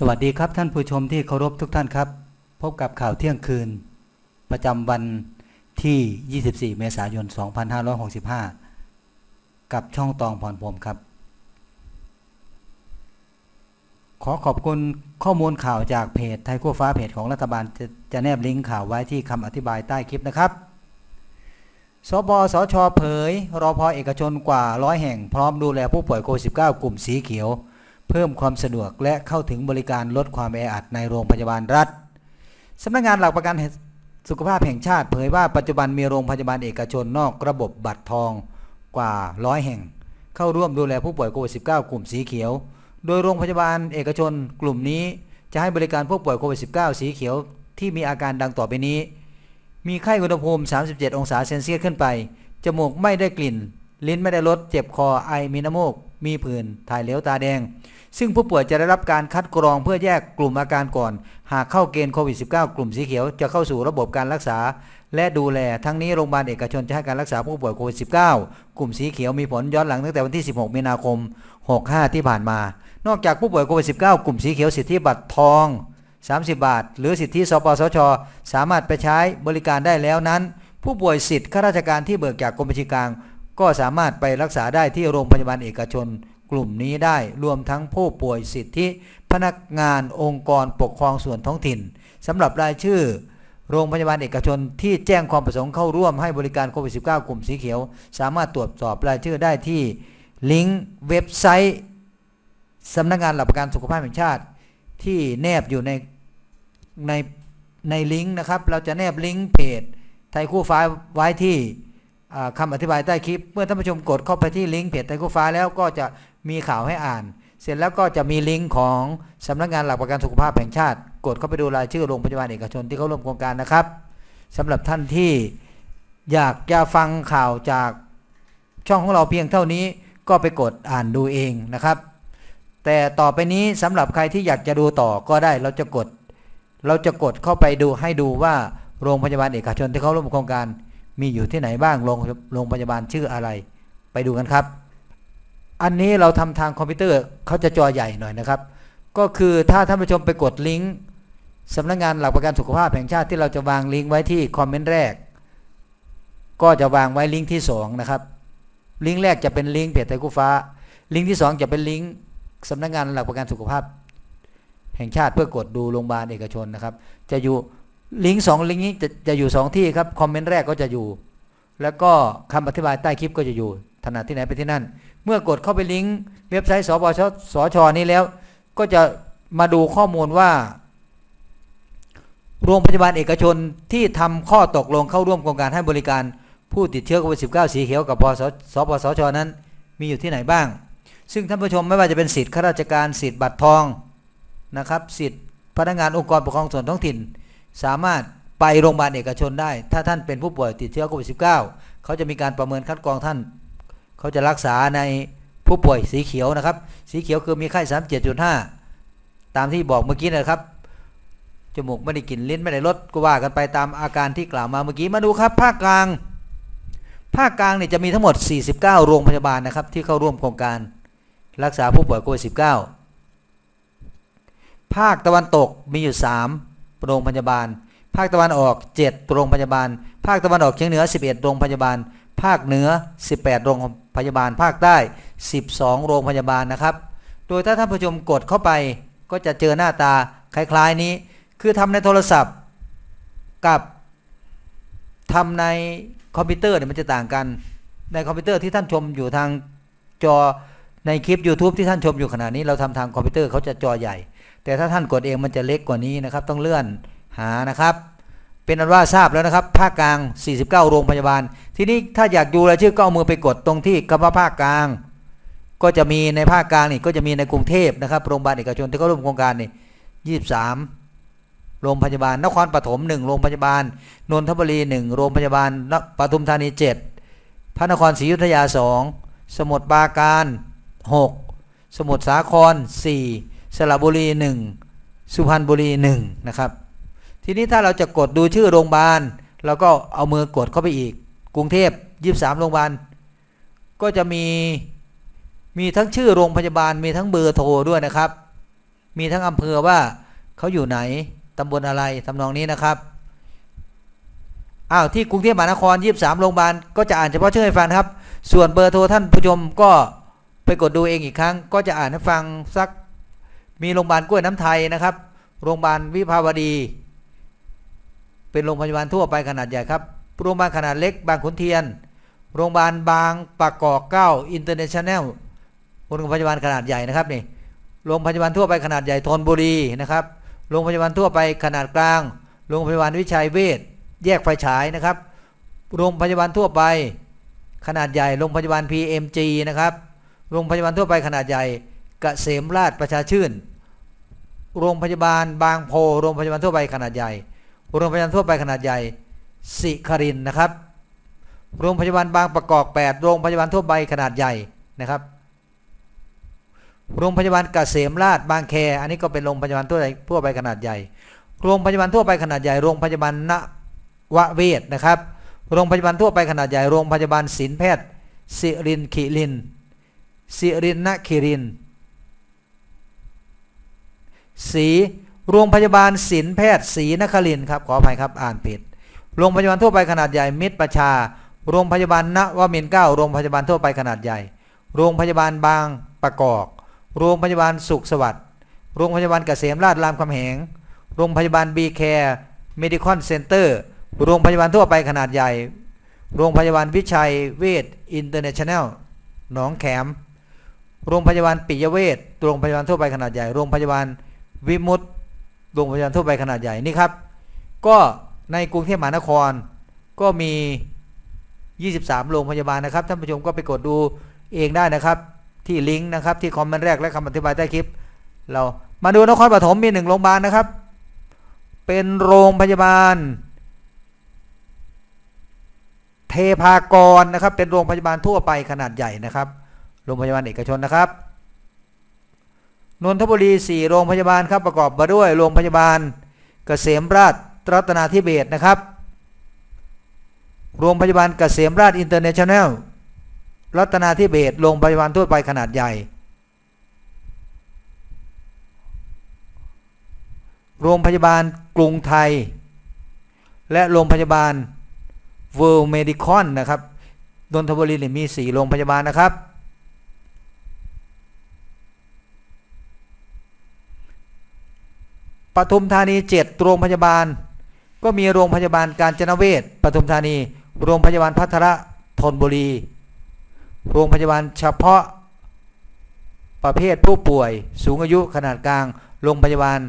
สวัสดีครับท่านผู้ชมที่เคารพทุกท่านครับ พบกับข่าวเที่ยงคืน ประจำวันที่ 24 เมษายน 2565 กับช่องตองพรพรหมครับ ขอขอบคุณข้อมูลข่าวจากเพจไทยคู่ฟ้าเพจของรัฐบาลจะจะแนบลิงก์ข่าวไว้ที่คำอธิบายใต้คลิปนะครับ สบสชเผยรอพอเอกชนกว่าร้อยแห่งพร้อมดูแลผู้ป่วยโควิด -19 กลุ่มสีเขียว เพิ่มความสะดวกและเข้าถึงบริการลดความแออัดในโรงพยาบาลรัฐสำนักงานหลักประกันสุขภาพแห่งชาติเผยว่าปัจจุบันมีโรงพยาบาลเอกชนนอกระบบบัตรทองกว่าร้อยแห่ง เข้าร่วมดูแลผู้ป่วยโควิด -19 กลุ่มสีเขียว โดยโรงพยาบาลเอกชนกลุ่มนี้จะให้บริการผู้ป่วยโควิด -19 สีเขียวที่มีอาการดังต่อไปนี้ มีไข้อุณหภูมิ 37 องศาเซนเซียสขึ้นไป จมูกไม่ได้กลิ่น ลิ้นไม่ได้รส เจ็บคอ ไอ มีน้ำมูก มีผื่นถ่ายเหลวตาแดง ซึ่งผู้ป่วยจะได้รับการคัดกรองเพื่อแยกกลุ่มอาการก่อน หากเข้าเกณฑ์โควิด -19 กลุ่มสีเขียวจะเข้าสู่ระบบการรักษา และดูแลทั้งนี้โรงพยาบาลเอกชนจะให้การรักษาผู้ป่วยโควิด -19 กลุ่มสีเขียวมีผลย้อนหลังตั้งแต่วันที่ 16 มีนาคม 65 ที่ผ่านมา นอกจากผู้ป่วยโควิด -19 กลุ่มสีเขียวสิทธิบัตรทอง 30 บาท หรือสิทธิสปสช สามารถไปใช้บริการได้แล้วนั้น ผู้ป่วยสิทธิข้าราชการที่เบิกจากกรมบัญชีกลาง ก็สามารถไปรักษาได้ที่โรงพยาบาลเอกชนกลุ่มนี้ได้รวมทั้งผู้ป่วยสิทธิ พนักงานองค์กรปกครองส่วนท้องถิ่นสำหรับรายชื่อ โรงพยาบาลเอกชนที่แจ้งความประสงค์เข้าร่วมให้บริการโควิด -19 กลุ่มสีเขียว สามารถตรวจสอบรายชื่อได้ที่ลิงก์เว็บไซต์สำนักงานหลักประกันสุขภาพแห่งชาติ ที่แนบอยู่ในในในลิงก์นะครับ เราจะแนบลิงก์เพจไทยคู่ฟ้าไว้ที่ อ่าคำอธิบายใต้คลิป เมื่อท่านผู้ชมกดเข้าไปที่ลิงก์เพจไทยคู่ฟ้าแล้วก็จะมีข่าวให้อ่าน เสร็จแล้วก็จะมีลิงก์ของสำนักงานหลักประกันสุขภาพแห่งชาติ กดเข้าไปดูรายชื่อโรงพยาบาลเอกชนที่เข้าร่วมโครงการนะครับสำหรับท่านที่อยากจะฟังข่าวจากช่องของเราเพียงเท่านี้ก็ไปกดอ่านดูเองนะครับ แต่ต่อไปนี้สำหรับใครที่อยากจะดูต่อก็ได้เราจะกด เราจะกดเข้าไปดูให้ดูว่าโรงพยาบาลเอกชนที่เขาร่วมโครงการ มีอยู่ที่ไหนบ้างโรงโรงพยาบาลชื่ออะไร ไปดูกันครับ อันนี้เราทำทางคอมพิวเตอร์เขาจะจอใหญ่หน่อยนะครับ ก็คือถ้าท่านผู้ชมไปกดลิงก์สำนักงานหลักประกันสุขภาพแห่งชาติที่เราจะวางลิงก์ไว้ที่คอมเมนต์แรก ก็จะวางไว้ลิงก์ที่สองนะครับลิงก์แรกจะเป็นลิงก์เพจไทยคู่ฟ้า ลิงก์ที่สองจะเป็นลิงก์สำนักงานหลักประกันสุขภาพ แห่งชาติเพื่อกดดูโรงพยาบาลเอกชนนะครับ จะอยู่ ลิงก์สองลิงก์นี้จะจะอยู่สองที่ครับคอมเมนต์แรกก็จะอยู่ แล้วก็คำอธิบายใต้คลิปก็จะอยู่ถนัดที่ไหนไปที่นั่น เมื่อกดเข้าไปลิงก์เว็บไซต์สปชสชนี้แล้ว ก็จะมาดูข้อมูลว่า โรงพยาบาลเอกชนที่ทำข้อตกลงเข้าร่วมโครงการให้บริการผู้ติดเชื้อโควิด -19 สีเขียวกับพสสปสชนั้น มีอยู่ที่ไหนบ้าง ซึ่งท่านผู้ชมไม่ว่าจะเป็นสิทธิ์ข้าราชการสิทธิ์บัตรทองนะครับสิทธิ์พนักงานองค์กรปกครองส่วนท้องถิ่น สามารถไปโรงพยาบาลเอกชนได้ ถ้าท่านเป็นผู้ป่วยติดเชื้อโควิด -19 เขาจะมีการประเมินคัดกรองท่าน เขาจะรักษาในผู้ป่วยสีเขียวนะครับ สีเขียวคือมีไข้ 37.5 ตามที่บอกเมื่อกี้นะครับ จมูกไม่ได้กลิ่นลิ้นไม่ได้รสก็ว่ากันไปตามอาการที่กล่าวมาเมื่อกี้มาดูครับ ภาคกลาง ภาคกลางเนี่ยจะมีทั้งหมด 49 โรงพยาบาลนะครับ ที่เข้าร่วมโครงการรักษาผู้ป่วยโควิด -19 ภาคตะวันตกมีอยู่ 3 โรงพยาบาล ภาคตะวันออก 7 โรงพยาบาล ภาคตะวันออกเฉียงเหนือ 11 โรงพยาบาล ภาคเหนือ 18 โรงพยาบาล ภาคใต้ 12 โรงพยาบาลนะครับ โดยถ้าท่านผู้ชมกดเข้าไปก็จะเจอหน้าตาคล้ายๆนี้ คือทำในโทรศัพท์กับทำในคอมพิวเตอร์เนี่ยมันจะต่างกัน ในคอมพิวเตอร์ที่ท่านชมอยู่ทางจอในคลิป YouTube ที่ท่านชมอยู่ขณะนี้เราทำทางคอมพิวเตอร์เขาจะจอใหญ่ แต่ถ้าท่านกดเองมันจะเล็กกว่านี้นะครับ ต้องเลื่อนหานะครับ เป็นอันว่าทราบแล้วนะครับ ภาคกลาง 49 โรงพยาบาล ทีนี้ถ้าอยากดูรายชื่อก็เอามือไปกดตรงที่คำว่าภาคกลาง ก็จะมีในภาคกลางนี่ก็จะมีในกรุงเทพนะครับโรงพยาบาลเอกชนที่เขาร่วมโครงการนี่ 23โรงพยาบาลนครปฐม1โรงพยาบาลนนทบุรี1โรงพยาบาลปทุมธานี 7 พระนครศรีอยุธยา 2 สมุทรปราการ 6 สมุทรสาคร 4 สระบุรี1สุพรรณบุรี1นะครับ ทีนี้ถ้าเราจะกดดูชื่อโรงพยาบาลเราก็เอามือกดเข้าไปอีก กรุงเทพ23โรงพยาบาลก็จะมีมีทั้งชื่อโรงพยาบาลมีทั้งเบอร์โทรด้วยนะครับ มีทั้งอำเภอว่าเขาอยู่ไหนตำบลอะไรทำนองนี้นะครับอ้าวที่กรุงเทพมหานคร23โรงพยาบาลก็จะอ่านเฉพาะชื่อให้ฟังครับ ส่วนเบอร์โทรท่านผู้ชมก็ไปกดดูเองอีกครั้ง ก็จะอ่านให้ฟังสัก มีโรงพยาบาลกล้วยน้ำไทยนะครับ โรงพยาบาลวิภาวดี เป็นโรงพยาบาลทั่วไปขนาดใหญ่ครับ โรงพยาบาลขนาดเล็กบางขุนเทียน โรงพยาบาลบางปะกอกเก้าอินเตอร์เนชั่นแนลโรงพยาบาลขนาดใหญ่นะครับนี่ โรงพยาบาลทั่วไปขนาดใหญ่ธนบุรีนะครับ โรงพยาบาลทั่วไปขนาดกลาง โรงพยาบาลวิชัยเวชแยกไฟฉายนะครับ โรงพยาบาลทั่วไปขนาดใหญ่ โรงพยาบาล PMG นะครับ โรงพยาบาลทั่วไปขนาดใหญ่ เกษมราชประชาชื่น โรงพยาบาลบางโพ โรงพยาบาลทั่วไปขนาดใหญ่ โรงพยาบาลทั่วไปขนาดใหญ่ สิครินนะครับ โรงพยาบาลบางประกอบ 8 โรงพยาบาลทั่วไปขนาดใหญ่นะครับ โรงพยาบาลเกษมราชบางแค อันนี้ก็เป็นโรงพยาบาลทั่วไปทั่วไปขนาดใหญ่ โรงพยาบาลทั่วไปขนาดใหญ่ โรงพยาบาลนวเวศนะครับ โรงพยาบาลทั่วไปขนาดใหญ่ โรงพยาบาลศิลแพทย์สิรินขิรินสิรินนคิริน ศรีโรงพยาบาลศิลแพทย์ศรีนครินครับขออภัยครับอ่านผิด โรงพยาบาลทั่วไปขนาดใหญ่มิตรประชา โรงพยาบาลนวมินเก้าโรงพยาบาลทั่วไปขนาดใหญ่ โรงพยาบาลบางประกอบ โรงพยาบาลสุขสวัสดิ์ โรงพยาบาลเกษมราชรามคำแหง โรงพยาบาลบีแคร์เมดิคอนเซ็นเตอร์ โรงพยาบาลทั่วไปขนาดใหญ่ โรงพยาบาลวิชัยเวชอินเตอร์เนชั่นแนลหนองแขม โรงพยาบาลปิยเวชโรงพยาบาลทั่วไปขนาดใหญ่ โรงพยาบาล วิมุตติโรงพยาบาลทั่วไปขนาดใหญ่นี่ครับ ก็ในกรุงเทพมหานครก็มี 23 โรงพยาบาลนะครับท่านผู้ชมก็ไปกดดูเองได้นะครับ ที่ลิงก์นะครับที่คอมเมนต์แรกและคำอธิบายใต้คลิป เรามาดูนครปฐมมีหนึ่งโรงพยาบาลนะครับ เป็นโรงพยาบาล เทพากรนะครับ เป็นโรงพยาบาลทั่วไปขนาดใหญ่นะครับ โรงพยาบาลเอกชนนะครับ นนทบุรี 4 โรงพยาบาลครับประกอบมาด้วยโรงพยาบาล เกษมราชรัตนาธิเบศนะครับ โรงพยาบาลเกษมราชอินเตอร์เนชั่นแนลรัตนาธิเบศโรงพยาบาลทั่วไปขนาดใหญ่ โรงพยาบาลกรุงไทย และโรงพยาบาล World Medicon นะครับนนทบุรีมี 4 โรงพยาบาลนะครับ ปทุมธานี7โรงพยาบาล ก็มีโรงพยาบาลการจนเวศปทุมธานี โรงพยาบาลพัทระธนบุรี โรงพยาบาลเฉพาะ ประเภทผู้ป่วย สูงอายุขนาดกลาง โรงพยาบาล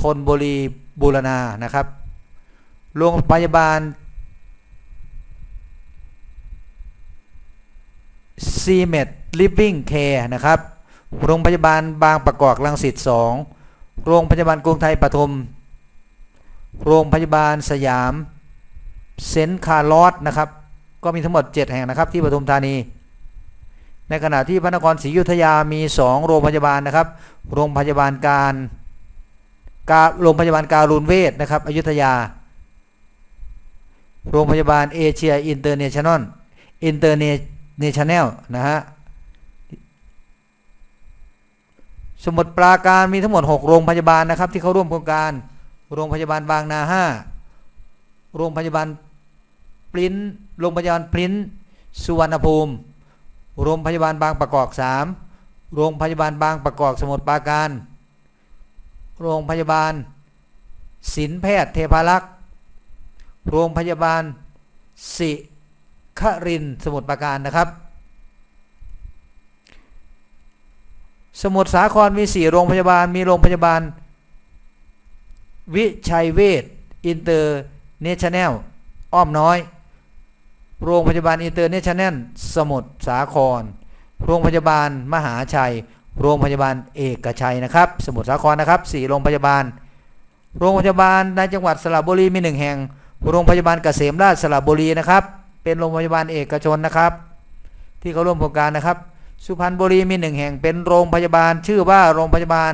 ธนบุรีบูรณานะครับ โรงพยาบาลซีเมดลิฟวิ่งแคร์นะครับ โรงพยาบาลบางประกอบลังสิต2 โรงพยาบาลกรุงไทยปทุมโรงพยาบาลสยามเซนต์คาร์ลอสนะครับ ก็มีทั้งหมด 7 แห่งนะครับ ที่ปทุมธานี ในขณะที่พระนครศรีอยุธยามี 2 โรงพยาบาลนะครับ โรงพยาบาลการกาโรงพยาบาลการุณเวทนะครับ อยุธยา โรงพยาบาลเอเชียอินเตอร์เนชั่นแนลอินเตอร์เนชั่นแนลนะฮะ สมุทรปราการมีทั้งหมด 6 โรงพยาบาลนะครับ ที่เขาร่วมโครงการ โรงพยาบาลบางนา5โรงพยาบาลปริ้นโรงพยาบาลปริ้นสุวรรณภูมิ โรงพยาบาลบางประกอบ3โรงพยาบาลบางประกอบสมุทรปราการ โรงพยาบาลศิลแพทย์เทพารักษ์ โรงพยาบาลสิครินสมุทรปราการนะครับ สมุทรสาครมี4โรงพยาบาล มีโรงพยาบาล วิชัยเวชอินเตอร์เนชั่นแนลอ้อมน้อย โรงพยาบาลอินเตอร์เนชั่นแนลสมุทรสาคร โรงพยาบาลมหาชัย โรงพยาบาลเอกชัยนะครับ สมุทรสาครนะครับ4โรงพยาบาล โรงพยาบาลในจังหวัดสระบุรีมี1แห่ง โรงพยาบาลเกษมราชสระบุรีนะครับ เป็นโรงพยาบาลเอกชนนะครับ ที่เขาร่วมโครงการนะครับ สุพรรณบุรีมีหนึ่งแห่งเป็นโรงพยาบาล ชื่อว่าโรงพยาบาล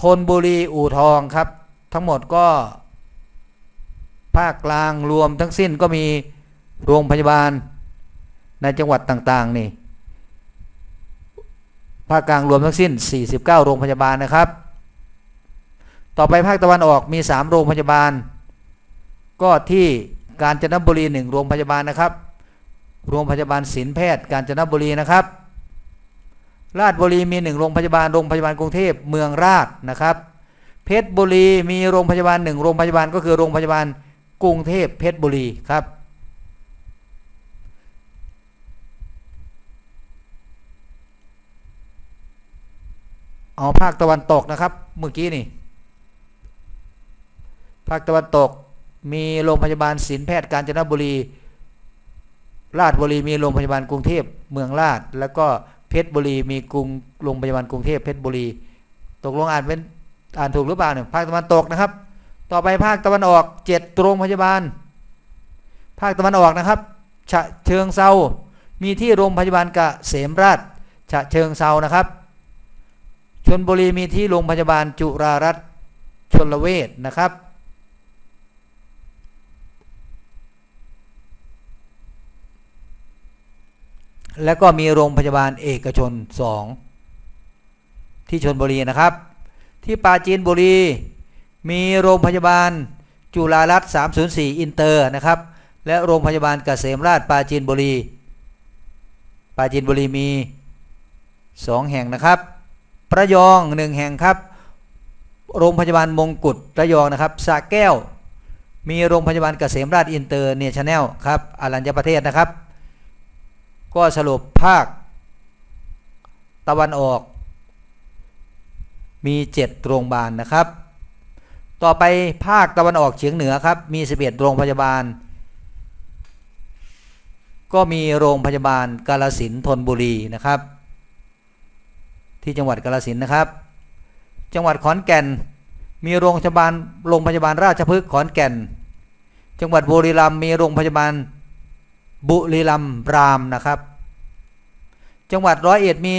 ธนบุรีอู่ทองครับ ทั้งหมดก็ ภาคกลางรวมทั้งสิ้นก็มีโรงพยาบาลในจังหวัดต่างๆนี่ภาคกลางรวมทั้งสิ้น 49 โรงพยาบาลนะครับ ต่อไปภาคตะวันออกมี 3 โรงพยาบาล ก็ที่กาญจนบุรี 1 โรงพยาบาลนะครับ โรงพยาบาลศิลป์แพทย์กาญจนบุรีนะครับ ราชบุรีมี1โรงพยาบาลโรงพยาบาลกรุงเทพเมืองราชนะครับ เพชรบุรีมีโรงพยาบาล1โรงพยาบาลก็คือโรงพยาบาลกรุงเทพเพชรบุรีครับเอาภาคตะวันตกนะครับเมื่อกี้นี่ ภาคตะวันตกมีโรงพยาบาลศิลป์แพทย์กาญจนบุรี ราชบุรีมีโรงพยาบาลกรุงเทพเมืองราช แล้วก็เพชรบุรีมีกรุงโรงพยาบาลกรุงเทพเพชรบุรี ตกลงอ่านเป็นอ่านถูกหรือเปล่าเนี่ยภาคตะวันตกนะครับ ต่อไปภาคตะวันออกเจ็ดโรงพยาบาล ภาคตะวันออกนะครับ ฉะเชิงเซา มีที่โรงพยาบาลกะเสมราช ฉะเชิงเซานะครับ ชนบุรีมีที่โรงพยาบาลจุฬารัตน์ชนลเวชนะครับ แล้วก็มีโรงพยาบาลเอกชน 2 ที่ชนบุรีนะครับ ที่ปราจีนบุรี มีโรงพยาบาลจุฬารัตน์304 อินเตอร์นะครับ และโรงพยาบาลเกษมราชปราจีนบุรี ปราจีนบุรีมี 2 แห่งนะครับ ประยองหนึ่งแห่งครับ โรงพยาบาลมงกุฎระยองนะครับสระแก้ว มีโรงพยาบาลเกษมราชอินเตอร์เนชั่นแนลครับอรัญญประเทศนะครับ ก็สรุปภาค ตะวันออก มี 7 โรงพยาบาลนะครับ ต่อไปภาคตะวันออกเฉียงเหนือครับ มี 11 โรงพยาบาล ก็มีโรงพยาบาลกาลสินธนบุรีนะครับ ที่จังหวัดกาฬสินนะครับ จังหวัดขอนแก่น มีโรงพยาบาลโรงพยาบาลราชพฤกษ์ขอนแก่น จังหวัดบุรีรัมย์มีโรงพยาบาล บุรีรัมย์รามนะครับ จังหวัดร้อยเอ็ดมี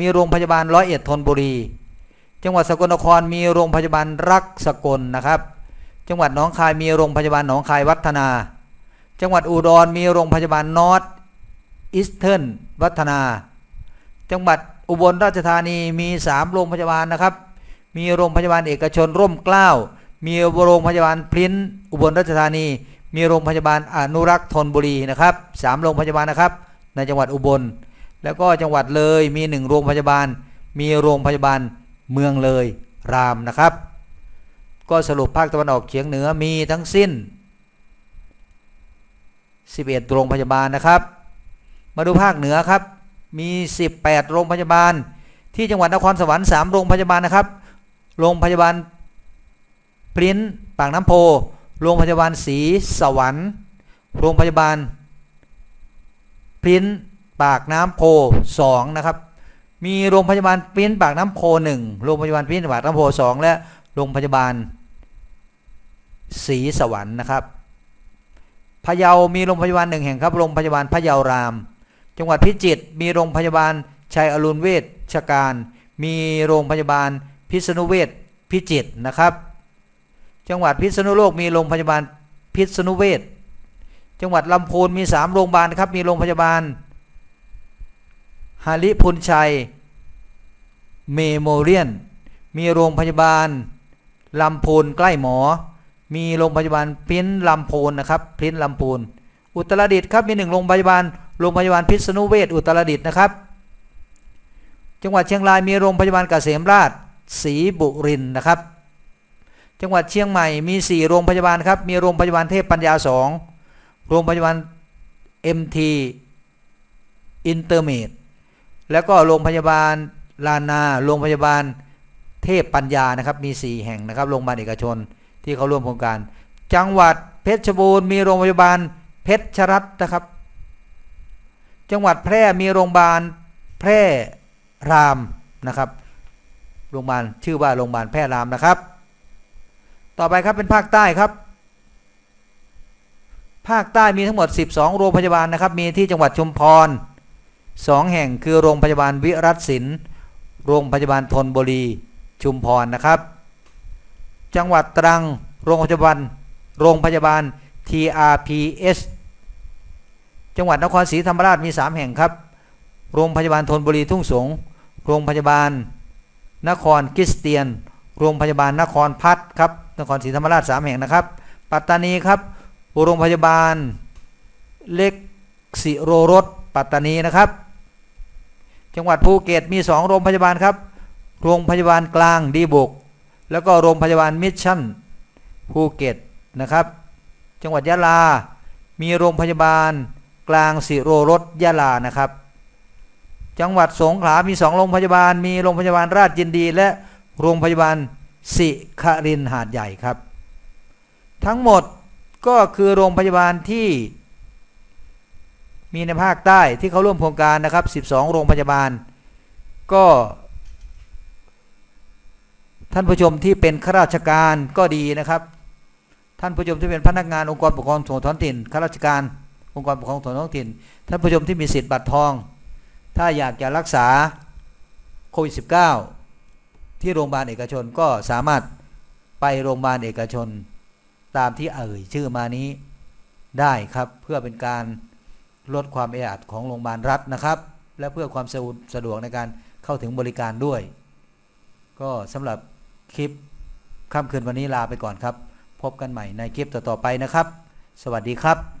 มีโรงพยาบาลร้อยเอ็ดธนบุรี จังหวัดสกลนครมีโรงพยาบาลรักสกลนะครับ จังหวัดหนองคายมีโรงพยาบาลหนองคายวัฒนา จังหวัดอุดรมีโรงพยาบาลนอร์ทอีสเทิร์นวัฒนา จังหวัดอุบลราชธานีมี 3 โรงพยาบาลนะครับ มีโรงพยาบาลเอกชนร่มเกล้า มีโรงพยาบาลพริ้นอุบลราชธานี มีโรงพยาบาลอนุรักษ์ธนบุรีนะครับสามโรงพยาบาลนะครับ ในจังหวัดอุบล แล้วก็จังหวัดเลยมี1โรงพยาบาล มีโรงพยาบาลเมืองเลยรามนะครับ ก็สรุปภาคตะวันออกเฉียงเหนือมีทั้งสิ้น 11 โรงพยาบาลนะครับ มาดูภาคเหนือครับ มี 18 โรงพยาบาล ที่จังหวัดนครสวรรค์3โรงพยาบาลนะครับ โรงพยาบาลพริ้นปากน้ำโพ โรงพยาบาลศรีสวรรค์ โรงพยาบาลพริ้นปากน้ำโพ2นะครับ มีโรงพยาบาลพริ้นปากน้ำโพ1โรงพยาบาลพริ้นปากน้ำโพ2และโรงพยาบาลศรีสวรรค์นะครับพะเยา มีโรงพยาบาลหนึ่งแห่งครับ โรงพยาบาลพะเยาราม จังหวัดพิจิตร มีโรงพยาบาลชัยอรุณเวชการ มีโรงพยาบาลพิษณุเวชพิจิตรนะครับ จังหวัดพิษณุโลกมีโรงพยาบาลพิษณุเวชจังหวัดลำพูนมี3โรงพยาบาลครับมีโรงพยาบาลฮาริพุนชัยเมโมเรียน มีโรงพยาบาลลำพูนใกล้หมอ มีโรงพยาบาลพิ้นลำพูนนะครับพิ้นลำพูนอุตรดิตถ์ครับมีหนึ่งโรงพยาบาลโรงพยาบาลพิษณุเวชอุตรดิตถ์นะครับ จังหวัดเชียงรายมีโรงพยาบาลเกษมราชศรีบุรินทร์นะครับ จังหวัดเชียงใหม่มี 4 โรงพยาบาลครับ มีโรงพยาบาลเทพปัญญา 2 โรงพยาบาล MT อินเตอร์เมดแล้วก็โรงพยาบาลลานา โรงพยาบาลเทพปัญญานะครับมี 4 แห่งนะครับโรงพยาบาลเอกชนที่เขาร่วมโครงการ จังหวัดเพชรบูรณ์มีโรงพยาบาลเพชรชรัตนะครับ จังหวัดแพร่มีโรงพยาบาลแพร่รามนะครับ โรงพยาบาลชื่อว่าโรงพยาบาลแพร่รามนะครับ ต่อไปครับเป็นภาคใต้ครับ ภาคใต้มีทั้งหมด 12 โรงพยาบาลนะครับ มีที่จังหวัดชุมพร 2 แห่งคือโรงพยาบาลวิรัตศิลป์โรงพยาบาลธนบุรีชุมพรนะครับ จังหวัดตรังโรงพยาบาลโรงพยาบาล TRPS จังหวัดนครศรีธรรมราชมี 3 แห่งครับ โรงพยาบาลธนบุรีทุ่งสง โรงพยาบาล นครคริสเตียน โรงพยาบาลนครพัฒน์ครับนครศรีธรรมราชสามแห่งนะครับ ปัตตานีครับ โรงพยาบาลเล็กสิโรรสปัตตานีนะครับ จังหวัดภูเก็ตมี 2 โรงพยาบาลครับ โรงพยาบาลกลางดีบุก แล้วก็โรงพยาบาลมิชชั่นภูเก็ตนะครับ จังหวัดยะลา มีโรงพยาบาลกลางสิโรรสยะลานะครับ จังหวัดสงขลา มี 2 โรงพยาบาล มีโรงพยาบาลราชยินดีและ โรงพยาบาลสิครินหาดใหญ่ครับ ทั้งหมดก็คือโรงพยาบาลที่มีในภาคใต้ที่เขาร่วมโครงการนะครับ 12 โรงพยาบาล ก็ ท่านผู้ชมที่เป็นข้าราชการก็ดีนะครับ ท่านผู้ชมที่เป็นพนักงานองค์กรปกครองส่วนท้องถิ่นข้าราชการองค์กรปกครองส่วนท้องถิ่น ท่านผู้ชมที่มีสิทธิ์บัตรทอง ถ้าอยากจะรักษาโควิด -19 ที่โรงพยาบาลเอกชนก็สามารถไปโรงพยาบาลเอกชน ตามที่เอ่ยชื่อมานี้ได้ครับเพื่อเป็นการลดความแออัดของโรงพยาบาลรัฐนะครับ และเพื่อความสะดวกในการเข้าถึงบริการด้วย ก็สำหรับคลิปค่ำคืนวันนี้ลาไปก่อนครับ พบกันใหม่ในคลิปต่อๆไปนะครับ สวัสดีครับ